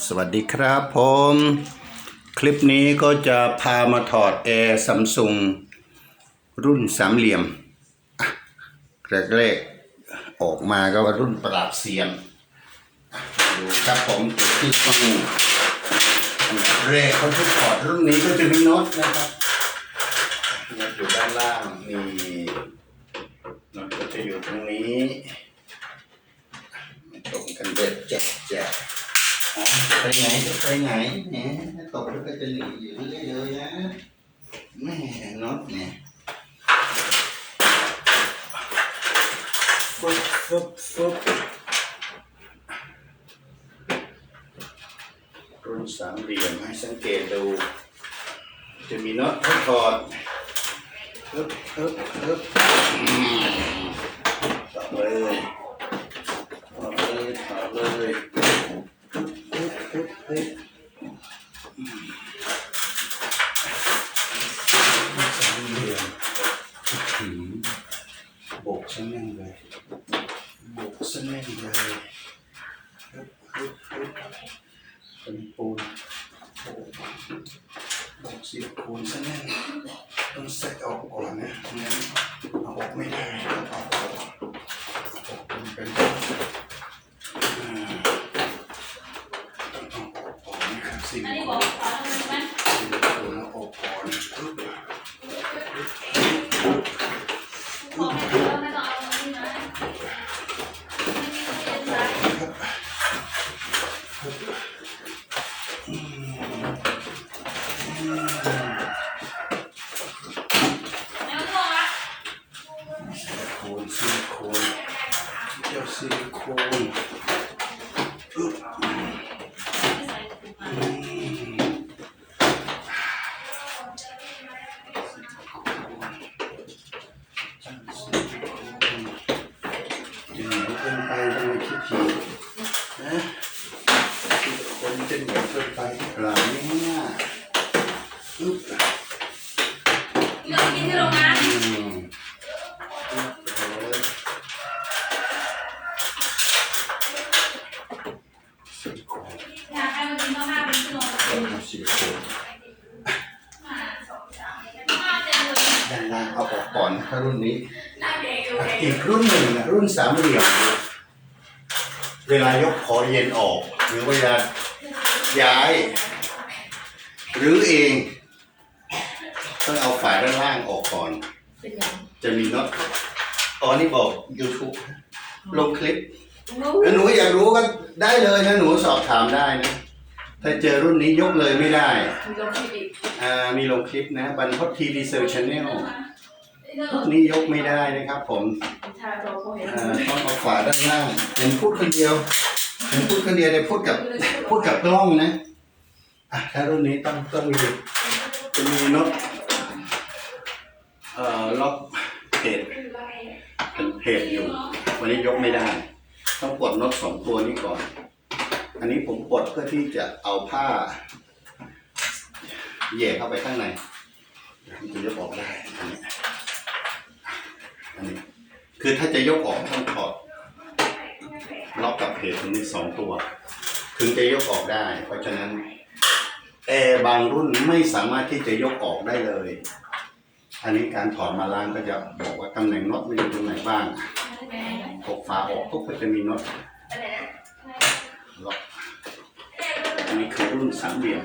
สวัสดีครับผม คลิปนี้ก็จะพามาถอดแอร์ซัมซุงรุ่นสามเหลี่ยมแรกๆออกมาก็ว่ารุ่นปราบเสียงดูครับผมที่ต้องอันดับแรกเขาจะถอดรุ่นนี้ก็จะมีน็อตนะครับน็อตอยู่ด้านล่างนี่น็อตก็จะอยู่ตรงนี้ตรงกันเด็ดแจ๊ะ ไปไหนจะไปไหนแหมตกแล้วก็จะหลีอยู่เรื่อยเลยนะแม่น็อตเนี่ยฟึบฟึบฟึบรุ่นสามเหลี่ยมให้สังเกตดู จะมีน็อตให้ถอดฮึบฮึบฮึบอืมถอเลยถอเลยถอเลย เฮ้ยเฮ้ยอืมสามเหลี่ยมอื้อหือโบกซะแน่นเลยบกซะแน่นเลยฮึบฮึบฮึบเป็นปูนบกโบกสีปูนซะแน่นต้องใส่ออกก่อนนะงั้นเอาออกไม่ได้ต้องเอาออก กก่อนถ้ารุ่นนี้น่าเด็กอยู่อีกรุ่นหนึ่งนะรุ่นสามเหลี่ยม เวลายกคอเย็นออก หรือเวลาย้าย หรือเองต้องเอาฝาด้านล่างออกก่อนเป็นยังจะมีน็อตอ๋อนี่บอก YouTube ลงคลิปรู้แล้วหนูอยากรู้ก็ได้เลยนะหนูสอบถามได้นะ ถ้าเจอรุ่นนี้ยกเลยไม่ได้ มีลงที่อีกอ่ามีลงคลิปนะบันทดทีวีเซอร์ชแนลรุ่ นนี้ยกไม่ได้นะครับ ผมชาโตเขาเห็นอ่าต้องเอาฝาด้านล่างเห็นพูดคนเดียวเห็นพูดคนเดียวแต่พูดกับพูดกับกล้องนะอะถ้ารุ่นนี้ต้องต้องมีจะมีน็อตเอ่อล็อกเพจเป็นเพจอยู่ วันนี้ยกไม่ได้ ต้องปลดน็อตสองตัวนี้ก่อน อันนี้ผมปลดเพื่อที่จะเอาผ้าแหย่เข้าไปข้างในเดี๋ยวผมจะยกออกได้อันนี้อันนี้ คือถ้าจะยกออกต้องถอดล็อกกับเพจตรงนี้สองตัว ถึงจะยกออกได้ เพราะฉะนั้นแอร์บางรุ่นไม่สามารถที่จะยกออกได้เลย อันนี้การถอดมาล้างก็จะบอกว่าตำแหน่งน็อตมันอยู่ตรงไหนบ้างกกฝาออกปุ๊บก็จะมีน็อตล็อกอันนี้คือรุ่นสามเหลี่ยม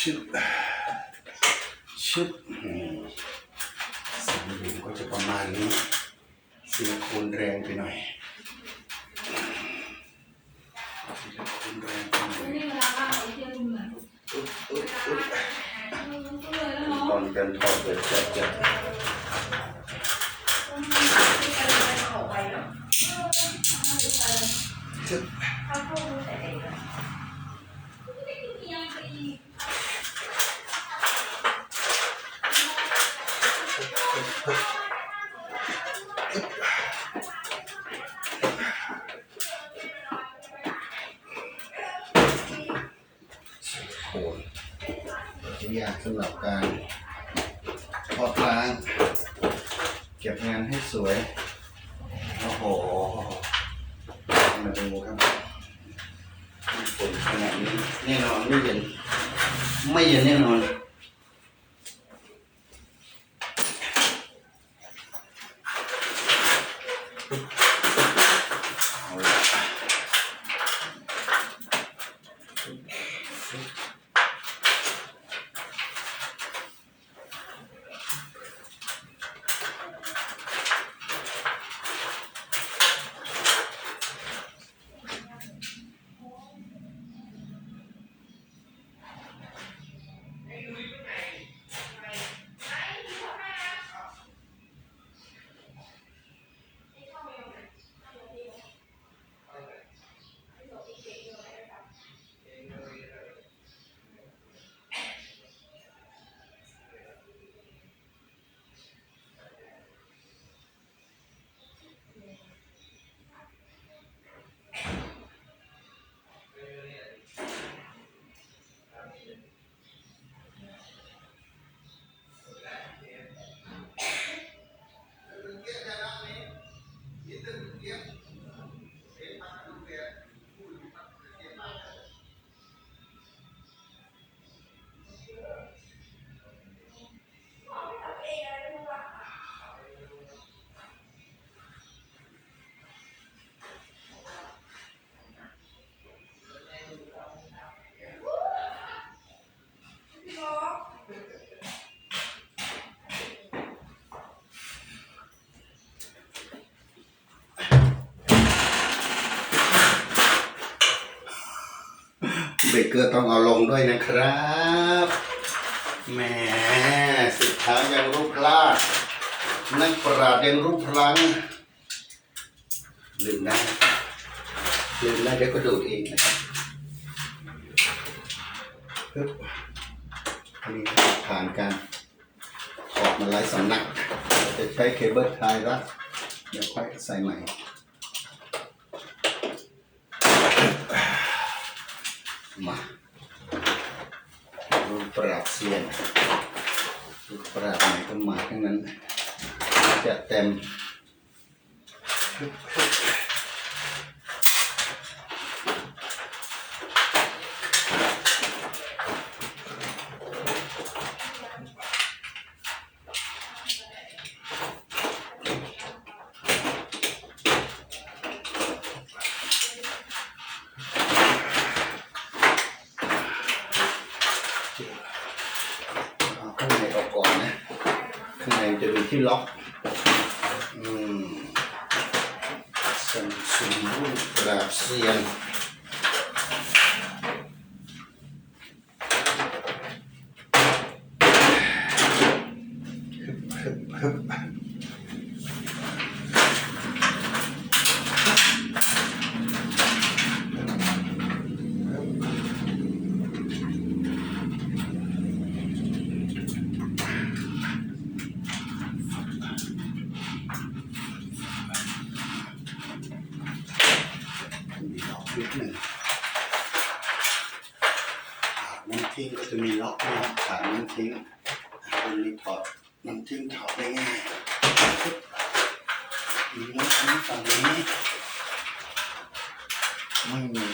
ชึบ ชึบอืมสามเหลี่ยมก็จะประมาณนี้ซิลิโคนแรงไปหน่อยซิลิโคนแรงไปหน่อยนี่เวลาบ้านเราเที่ยวดูเหมือนอุ๊บอุ๊บอุ๊บก็เลยแล้วเนาะตอนการถอดเกิดจะจะออกไปเนาะจะถ้าพูดแต่ สำหรับการถอดล้าง เก็บงานให้สวย โอ้โหดูครับฝนขนาดนี้แน่นอนไม่เย็น ไม่เย็นแน่นอน เกเกอร์ต้องเอาลงด้วยนะครับแหมสุดท้ายยังรู้พลาดนักปราดยังรู้พลังลืมได้ลืมได้เดี๋ยวก็ดูดเองนะครับปึ๊บอันนี้ผ่านการถอดมาหลายสำนักจะใช้เคเบิลไทยรัดเดี๋ยวค่อยใส่ใหม่ มารูปปราบเซียนรูปปราบไหนก็มาทั้งนั้นจะเต็มเอา ข้างในออกก่อนนะ ข้างในจะมีที่ล็อก อืมสัมสุนรูปปราบเซียน ฮึบฮึบฮึบมีล็อกนิดหนึ่งขาด น้ำทิ้งก็จะมีล็อกนะครับขาดน้ำทิ้งตรงนี้ถอดน้ำทิ้งถอดได้ง่ายมีล็อกนี้ฝั่งนี้ไม่มี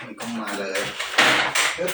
มันก็มาเลยปึ๊บ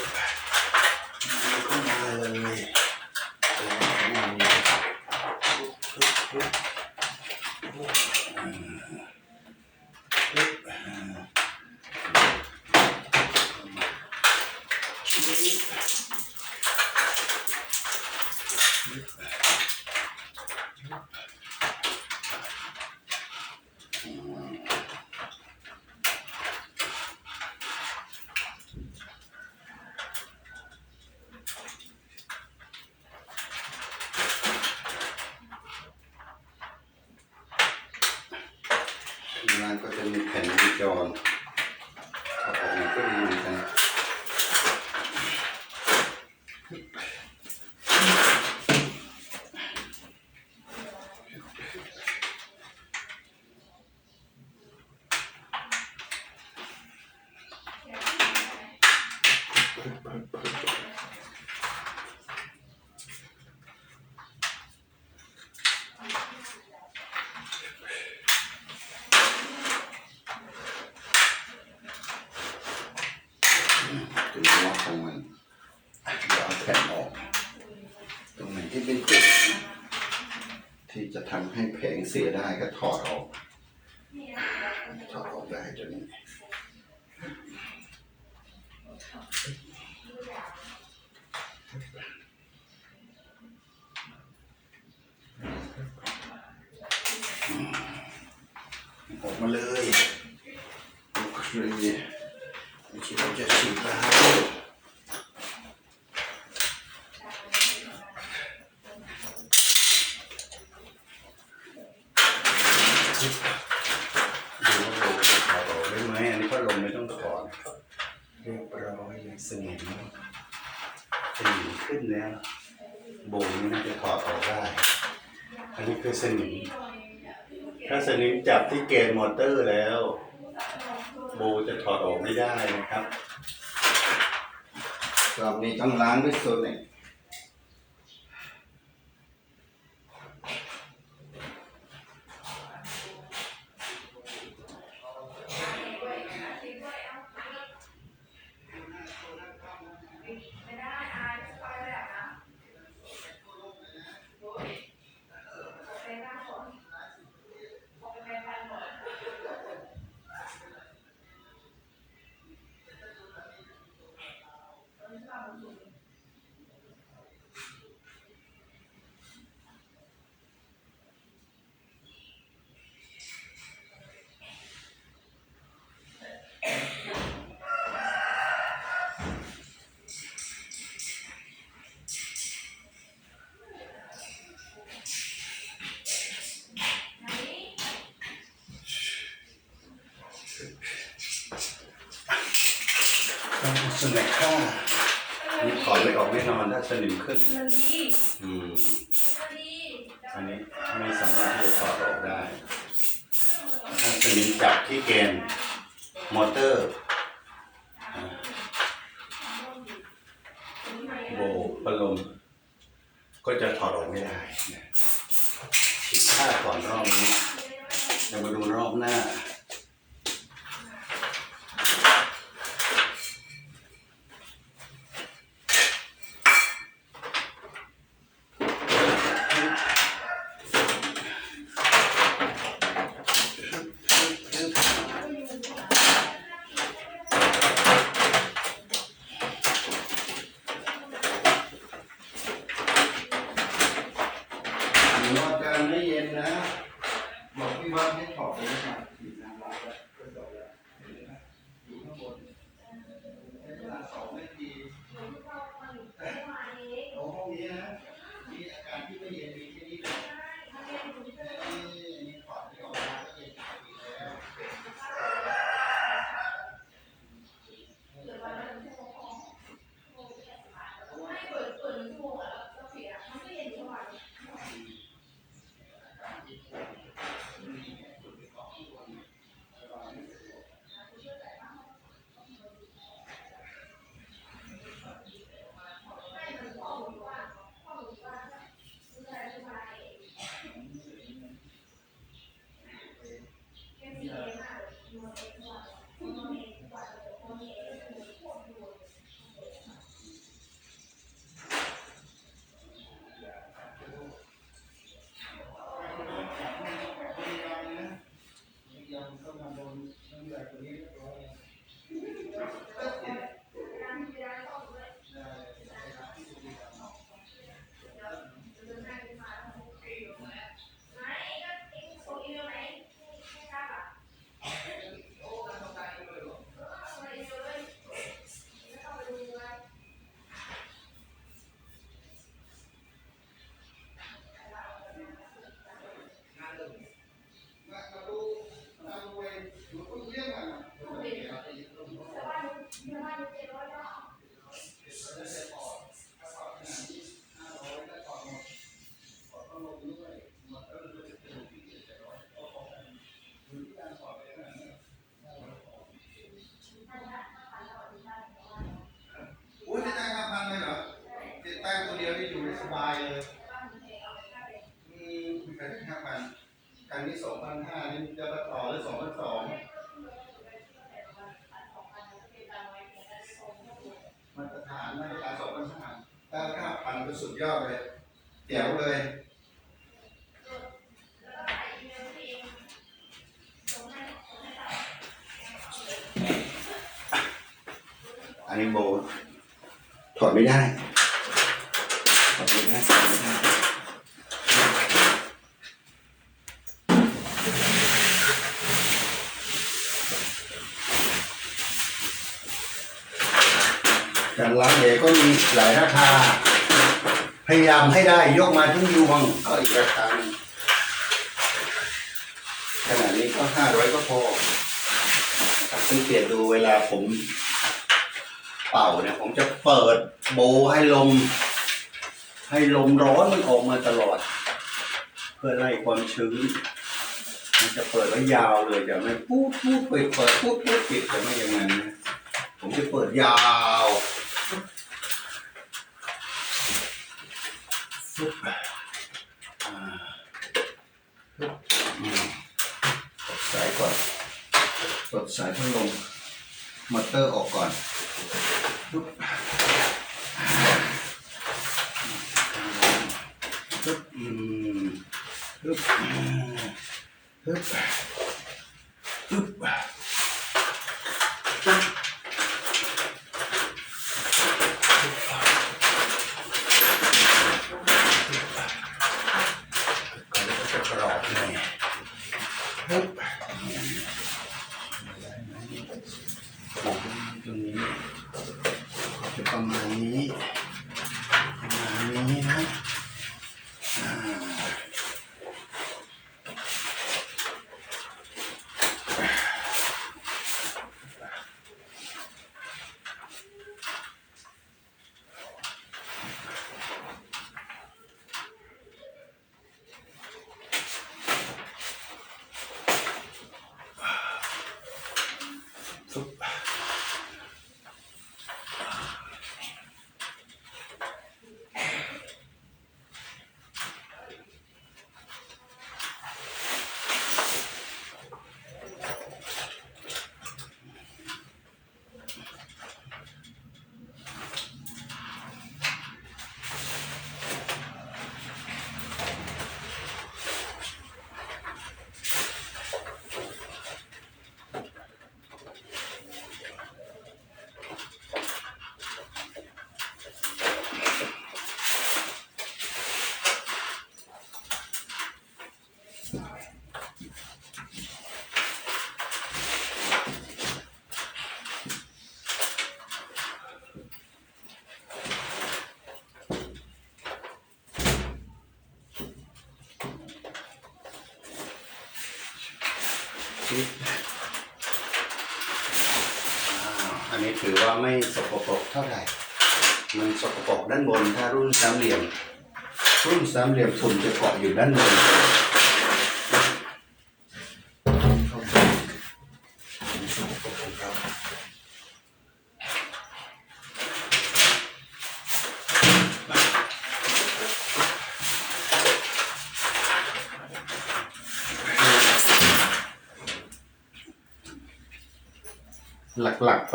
ให้แผงเสียได้ก็ถอดออกถอดออกได้ตัวนี้ออกมาเลยโอเคไม่คิดว่าจะฉีดแล้วดูว่าลมจะถอดออกได้ไหมอันนี้ก็ลมไม่ต้องถอดเรียบร้อยเลยสนิมสนิมขึ้นแล้วโบนี่น่าจะถอดออกได้ อันนี้ คือสนิม ถ้าสนิมจับที่เกณฑ์มอเตอร์แล้วโบจะถอดออกไม่ได้นะครับ รอบนี้ต้องล้างด้วยโซเน็ต ต้องเอาโซเน็ตฆ่านี่ถอดไม่ออกแน่นอนถ้าสนิมขึ้น อืม อันนี้ไม่สามารถที่จะถอดออกได้ ถ้าสนิมจับที่เกณฑ์มอเตอร์โบพัดลมก็จะถอดออกไม่ได้นะฉีดค่าก่อนรอบนี้เดี๋ยวมาดูรอบหน้า รอการไม่เย็นนะ บอกพี่ว่าให้ถอดเลยนะครับอยู่น้ำร้อนแล้วก็จบแล้วอยู่ข้างบนใช้เวลาสองนาทีโอ้ห้องนี้นะ มีอาการที่ไม่เย็นมีแค่นี้เลย ก็สุดยอดเลยแจ๋วเลยอันนี้โบถอดไม่ได้ถอดไม่ได้ถอดไม่ได้การล้างเหลก็มีหลายราคา พยายามให้ได้ยกมาทั้งยวงก็อีกราคาหนึ่งขนาดนี้ก็ห้าร้อยก็พอครับสังเกตดูเวลาผมเป่าเนี่ย ผมจะเปิดโบให้ลม ให้ลมร้อนมันออกมาตลอด เพื่อไล่ความชื้น มันจะเปิดไว้ยาวเลยจะไม่พูดพูดเปิดเปิดพูดพูดปิดจะไม่อย่างนั้นผมจะเปิดยาว ฟึบอ่าฟึบอืมกดสายก่อนกดสายพัดลมมอเตอร์ออกก่อนฟึบฟึบอืมฟึบอืมฟึบฟึบ ไม่สกปรกเท่าไหร่ มันสกปรกด้านบนถ้ารุ่นสามเหลี่ยม รุ่นสามเหลี่ยมฝุ่นจะเกาะอยู่ด้านบน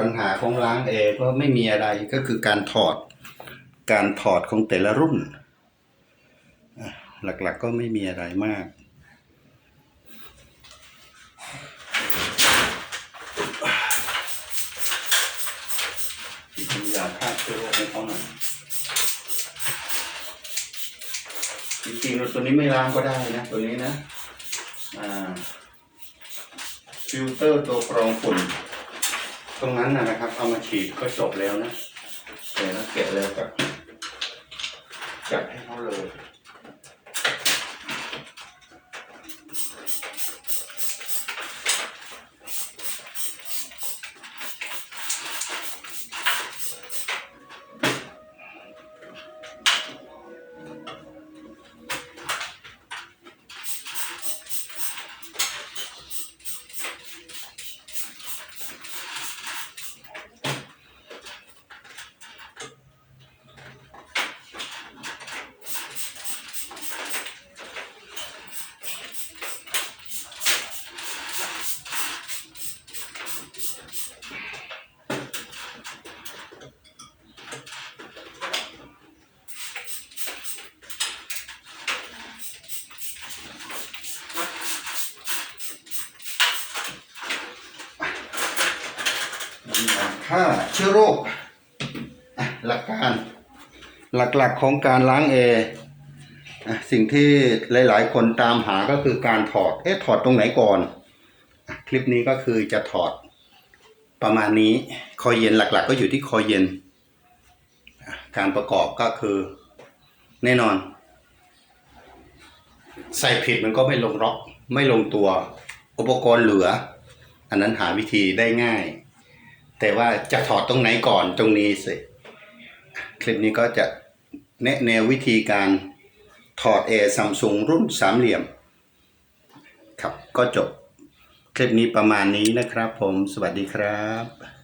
ปัญหาของล้างแอร์ก็ไม่มีอะไรก็คือการถอด การถอดของแต่ละรุ่น หลักๆก็ไม่มีอะไรมาก ยาฆ่าเชื้อโรคให้เขาหน่อยจริงๆเราตัวนี้ไม่ล้างก็ได้นะ ตัวนี้นะ อ่า ฟิลเตอร์ตัวกรองฝุ่น ตรงนั้นนะนะครับ เอามาฉีดก็จบแล้วนะแต่ถ้าเก็บแล้วก็จัดให้เขาเลย ชื้อโรคหลักการหลักๆของการล้างแอร์สิ่งที่หลายๆ คนตามหาก็คือการถอด เอ๊ะถอดตรงไหนก่อน คลิปนี้ก็คือจะถอดประมาณนี้คอยเย็นหลักๆ ก็อยู่ที่คอยเย็น การประกอบก็คือแน่นอน ใส่ผิดมันก็ไม่ลงล็อก ไม่ลงตัว อุปกรณ์เหลือ อันนั้นหาวิธีได้ง่าย แต่ว่าจะถอดตรงไหนก่อนตรงนี้สิคลิปนี้ก็จะแนะแนววิธีการถอดแอร์ซัมซุงรุ่นสามเหลี่ยม ครับก็จบคลิปนี้ประมาณนี้นะครับผมสวัสดีครับ